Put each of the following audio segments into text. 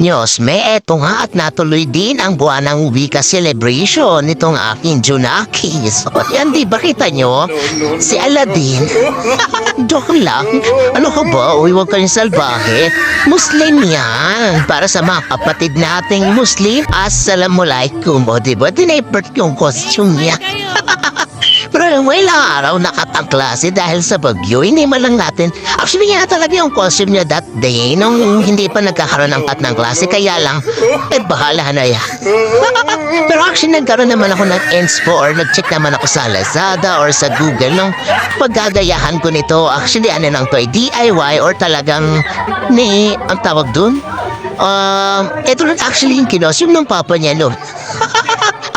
Diyos, may eto nga at natuloy din ang buwan ng wika celebration nitong aking Junaki. So, yan di ba kita nyo? Si Aladdin. Joke lang. Ano ka ba? Uy, huwag kayong salbahe. Muslim yan. Para sa mga kapatid nating Muslim, Assalamualaikum. O diba? Dinipert yung costume niya. Yung ilang araw nakapangklase dahil sa bagyo, hindi man lang natin. Actually, nga talaga yung costume niya that day nung hindi pa nagkakaroon ng pat ng klase. Kaya lang, eh bahala na yan. Pero actually, nagkaroon naman ako ng inspo or nag-check naman ako sa Lazada or sa Google nung paggagayahan ko nito. Actually, ano nang to, eh, DIY or talagang ni, ang tawag dun? Um, ito lang actually yung kinosyum ng papa niya no.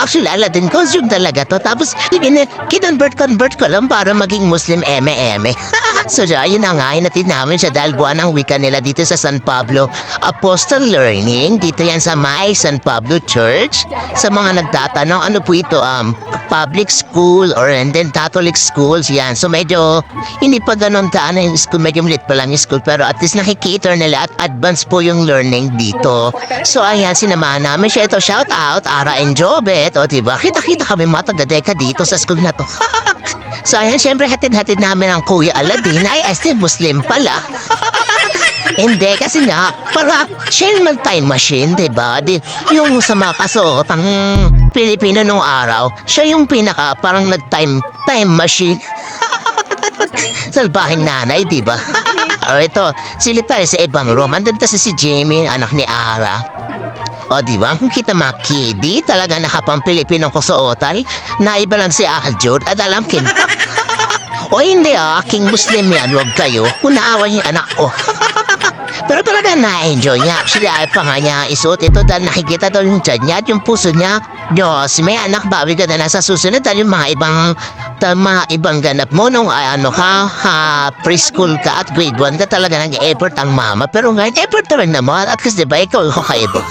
Actually, Aladdin costume talaga to. Tapos, in- kinonvert-convert ko lang para maging Muslim eme-eme. so, yun na nga, inatid namin siya dahil buwan ang wika nila dito sa San Pablo Apostle Learning. Dito yan sa May San Pablo Church. Sa mga nagtatanong, ano po ito? Um, public school or and then Catholic schools yan. So, medyo hindi pa ganun taan yung school. Medyo maliit pa lang yung school. Pero at least nakikater nila at advance po yung learning dito. So, ayan, sinamahan namin siya. Ito, shout out, Ara and Jobet. O, diba? Kita-kita kami mga taga-deka dito sa school na to. so, ayan, syempre, hatid-hatid namin ang Kuya Aladdin. Ay, still Muslim pala. Hindi, kasi nga, para yung time machine, di ba? Di, yung sa mga kasuotang Pilipino nung araw, siya yung pinaka parang nag-time time machine. Salbahing nanay, di ba? o ito, silip tayo sa ibang room. Andun kasi si Jamie, anak ni Ara. O di ba? Kung kita mga kidi, talaga nakapang Pilipinong kusuotan, naiba lang si Aljur at alam kin. o hindi ah, aking Muslim yan, huwag kayo. Unaawan yung anak ko. Pero talaga na-enjoy niya. Actually, ay pa nga niya isuot ito dahil nakikita daw yung tiyan niya at yung puso niya. Diyos, may anak, bawi ka na nasa susunod dahil yung mga ibang ta, mga ibang ganap mo nung ay, ano ka, ha, preschool ka at grade 1 ka talaga nag-effort ang mama. Pero ngayon, effort na rin naman at kasi diba, ikaw yung kakaiba.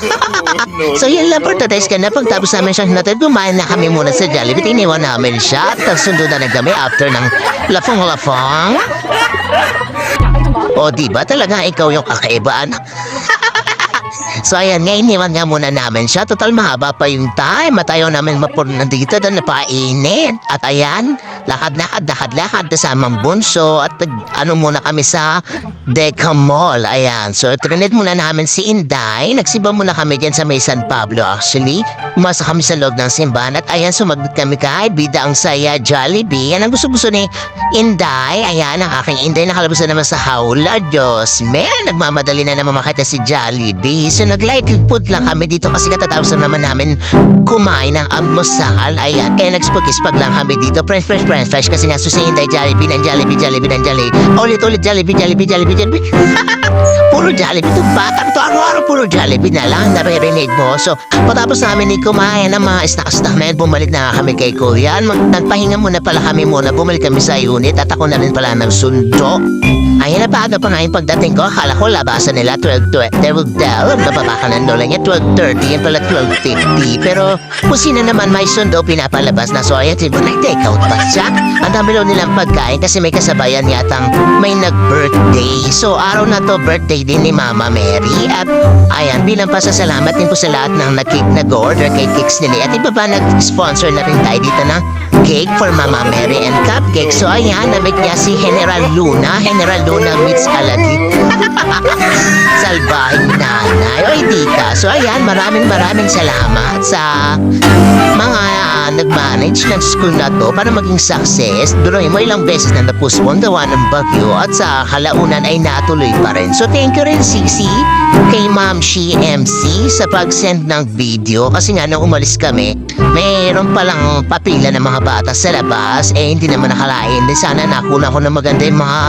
so yun lang for today's ka na pagtapos namin siyang natin, kumain na kami muna sa Jollibee. Iniwan namin siya at sundo na lang kami after ng lafong-lafong. O di ba talaga ikaw yung kakaibaan? so ayan, ngayon iniwan nga muna namin siya. Total mahaba pa yung time. At ayaw namin mapunan dito doon napainit. At ayan, lakad-lakad, lakad-lakad kasamang bunso. At ano muna kami sa Deca Mall. Ayan, so trinid muna namin si Inday. Nagsimba muna kami dyan sa may San Pablo actually. Umasa kami sa loob ng simbahan. At ayan, sumagot kami kay Bida ang saya Jollibee. Yan ang gusto-gusto ni Inday. Ayan, ang aking Inday nakalabas na naman sa hawla. Diyos, man, nagmamadali na naman makita si Jollibee. So nag-light food lang kami dito kasi katatapos na naman namin kumain ng almusal. Ayan, kaya nagspag-ispag lang kami dito. French, French, French, French. Kasi nga si Inday Jollibee ng Jollibee, Jollibee ng Jollibee. Ulit-ulit Jollibee, Jollibee, Jollibee, Jollibee. puro Jollibee. Itong batang to, araw-araw puro Jollibee na lang. Naririnig mo. So, patapos namin ni kumain ng mga snack-snack na yan, bumalik na kami kay Kuya. Mag- Nagpahinga muna pala kami muna. Bumalik kami sa unit at ako na rin pala nagsundo. Ayun na baga pa nga yung pagdating ko. Akala ko labasan nila 12 12 12 Bababa ka ng dola niya 12.30 Yan pala 12.50 Pero kung sino naman may sundo pinapalabas na So ayan, diba nag-take out pa siya Ang dami daw nilang pagkain Kasi may kasabayan yatang may nag-birthday So araw na to birthday din ni Mama Mary. At ayan, bilang pasasalamat din po sa lahat ng nag-cake nag-order kay Cakes nila At iba ba nag-sponsor na rin tayo dito ng cake for Mama Mary and cupcake. So ayan, namit niya si General Luna. General Luna meets Aladdin. Salbahing nanay. Oy, tita. So, ayan, maraming maraming salamat sa mga nag-manage ng school na to para maging success. Duroy mo ilang beses na napuspon gawa ng bagyo at sa kalaunan ay natuloy pa rin. So, thank you rin, Sisi, kay Ma'am Shi MC sa pag-send ng video kasi nga nung umalis kami, mayroon palang papila ng mga bata sa labas eh hindi naman nakalain din sana nakuna ko na maganda yung mga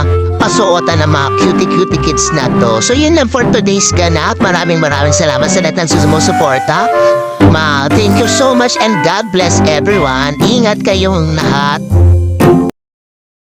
pasuotan ng mga cutie-cutie kids na to. So yun lang for today's ganap. Maraming maraming salamat sa lahat ng sumusuporta. Ma, thank you so much and God bless everyone. Ingat kayong lahat.